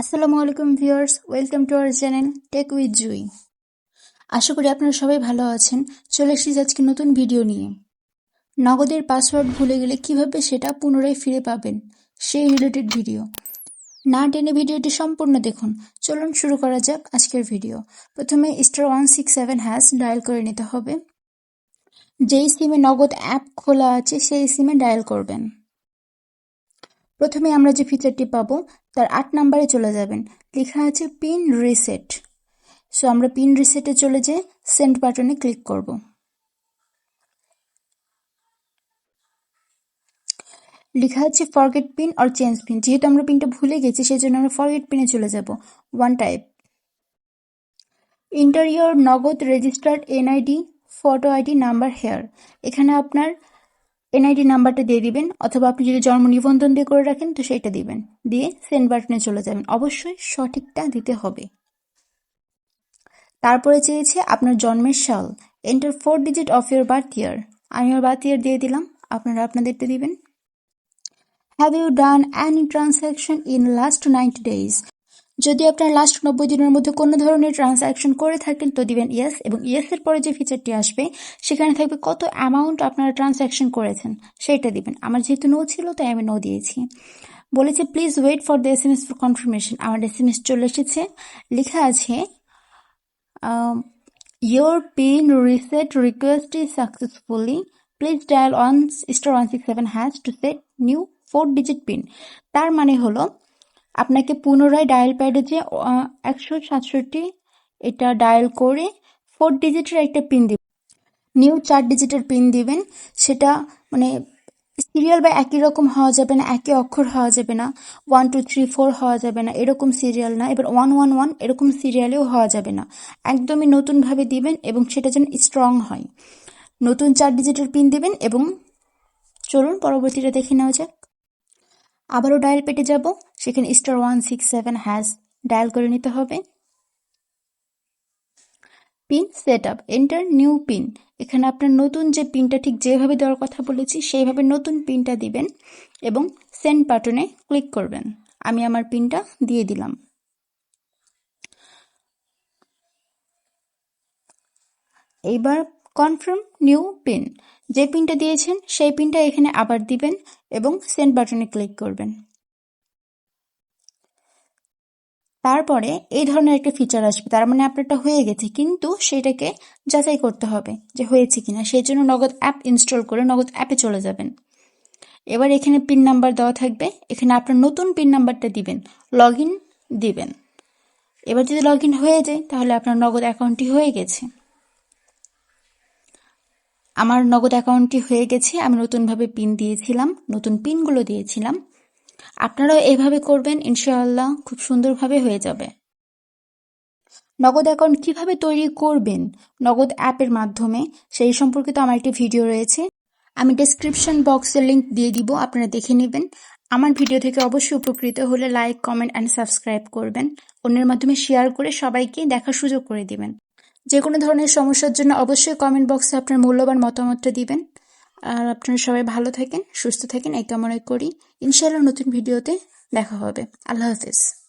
আসসালামু আলাইকুম viewers, welcome to our channel tech with Jui. আশা করি আপনারা সবাই ভালো আছেন। চলে এসেছি আজকে নতুন ভিডিও নিয়ে। নগদের পাসওয়ার্ড ভুলে গেলে কীভাবে সেটা পুনরায় ফিরে পাবেন সেই রিলেটেড ভিডিও। না টেনে ভিডিওটি সম্পূর্ণ দেখুন। চলুন শুরু করা যাক আজকের ভিডিও। প্রথমে star one six seven hash dial করে নিতে হবে। যেই সিমে নগদ অ্যাপ খোলা আছে, সেই সিমে ডায়াল করবেন। প্রথমে আমরা যে ফিচারটি পাবো, তার আট নাম্বারে চলে যাবেন। লেখা আছে পিন রিসেট সো আমরা পিন রিসেটে চলে যেয়ে সেন্ড বাটনে ক্লিক করব। লেখা আছে forget pin or change pin যেহেতু আমরা পিনটা ভুলে গেছি সেই জন্য আমরা ফরগেট পিনে চলে যাব। One type enter your Nagad registered NID photo ID number here এখানে আপনার এনআইডি নাম্বারটা দিয়ে দিবেন, অথবা আপনি যদি জন্ম নিবন্ধন দিয়ে করে রাখেন, তো সেটা দিবেন। দিয়ে সেন্ড বাটনে চলে যাবেন। অবশ্যই সঠিকটা দিতে হবে। তারপরে চেয়েছে আপনার জন্মের সাল। Enter four digit of year birth year আমি আমার বার্থ ইয়ার দিয়ে দিলাম। আপনারা আপনাদেরটা দিবেন। Have you done any transaction in last ninety days যদি আপনার লাস্ট নব্বই দিনের মধ্যে কোনো ধরনের ট্রানস্যাকশন করে থাকেন, তো দিবেন ইয়েস এবং ইয়েসের পরে যে ফিচারটি আসবে, সেখানে থাকবে কত অ্যামাউন্ট আপনারা ট্রানস্যাকশন করেছেন সেইটা দিবেন। আমার যেহেতু নো ছিল, তাই আমি নো দিয়েছি। বলেছে please wait for the S M S for confirmation আমার এস এম এস চলে এসেছে। লেখা আছে your pin reset request is successfully please dial one star one six seven has to set new four digit pin তার মানে হলো আপনাকে পুনরায় ডায়াল প্যাডে যে একশো সাতষট্টি, এটা ডায়াল করে ফোর ডিজিটের একটা পিন দিবেন। নিউ চার ডিজিটের পিন দিবেন। সেটা মানে সিরিয়াল বা একই রকম হওয়া যাবে না, একই অক্ষর হওয়া যাবে না ওয়ান টু থ্রি ফোর হওয়া যাবে না, এরকম সিরিয়াল না। এবার ওয়ান ওয়ান ওয়ান এরকম সিরিয়ালেও হওয়া যাবে না। একদমই নতুনভাবে দিবেন এবং সেটা যেন স্ট্রং হয়। নতুন চার ডিজিটের পিন দিবেন এবং চলুন পরবর্তীটা দেখে নেওয়া যাক। আবারও ডায়াল পেটে যাব। সেখানে star one six seven hash dial করে নিতে হবে। Pin set up enter new pin এখানে আপনার নতুন যে পিনটা ঠিক যেভাবে দেওয়ার কথা বলেছি, সেইভাবে নতুন পিনটা দিবেন এবং সেন্ড বাটনে ক্লিক করবেন। আমি আমার পিনটা দিয়ে দিলাম। এইবার কনফার্ম নিউ পিন। যে পিনটা দিয়েছেন, সেই পিনটা এখানে আবার দিবেন এবং সেন্ড বাটনে ক্লিক করবেন। তারপরে এই ধরনের একটা ফিচার আসবে। তার মানে আপনারটা হয়ে গেছে, কিন্তু সেটাকে যাচাই করতে হবে যে হয়েছে কিনা। সেই জন্য নগদ অ্যাপ ইনস্টল করে নগদ অ্যাপে চলে যাবেন। এবার এখানে পিন নাম্বার দেওয়া থাকবে। এখানে আপনার নতুন পিন নাম্বারটা দিবেন, লগ দিবেন। এবার যদি লগ হয়ে যায়, তাহলে আপনার নগদ অ্যাকাউন্টটি হয়ে গেছে। আমার নগদ অ্যাকাউন্টটি হয়ে গেছে, আমি নতুনভাবে পিন দিয়েছিলাম, নতুন পিনগুলো দিয়েছিলাম। আপনারাও এভাবে করবেন, ইনশাআল্লাহ খুব সুন্দরভাবে হয়ে যাবে। নগদ অ্যাকাউন্ট কীভাবে তৈরি করবেন? নগদ অ্যাপের মাধ্যমে, সেই সম্পর্কিত আমার একটি ভিডিও রয়েছে। আমি ডেসক্রিপশন বক্সের লিঙ্ক দিয়ে দিব, আপনারা দেখে নেবেন। আমার ভিডিও থেকে অবশ্যই উপকৃত হলে লাইক কমেন্ট অ্যান্ড সাবস্ক্রাইব করবেন। অন্যের মাধ্যমে শেয়ার করে সবাইকে দেখার সুযোগ করে দিবেন। যে কোনো ধরনের সমস্যার জন্য অবশ্যই কমেন্ট বক্সে আপনার মূল্যবান মতামতটা দিবেন। আর আপনারা সবাই ভালো থাকেন, সুস্থ থাকেন, এই কামনা করি। ইনশাআল্লাহ নতুন ভিডিওতে দেখা হবে। আল্লাহ হাফিজ।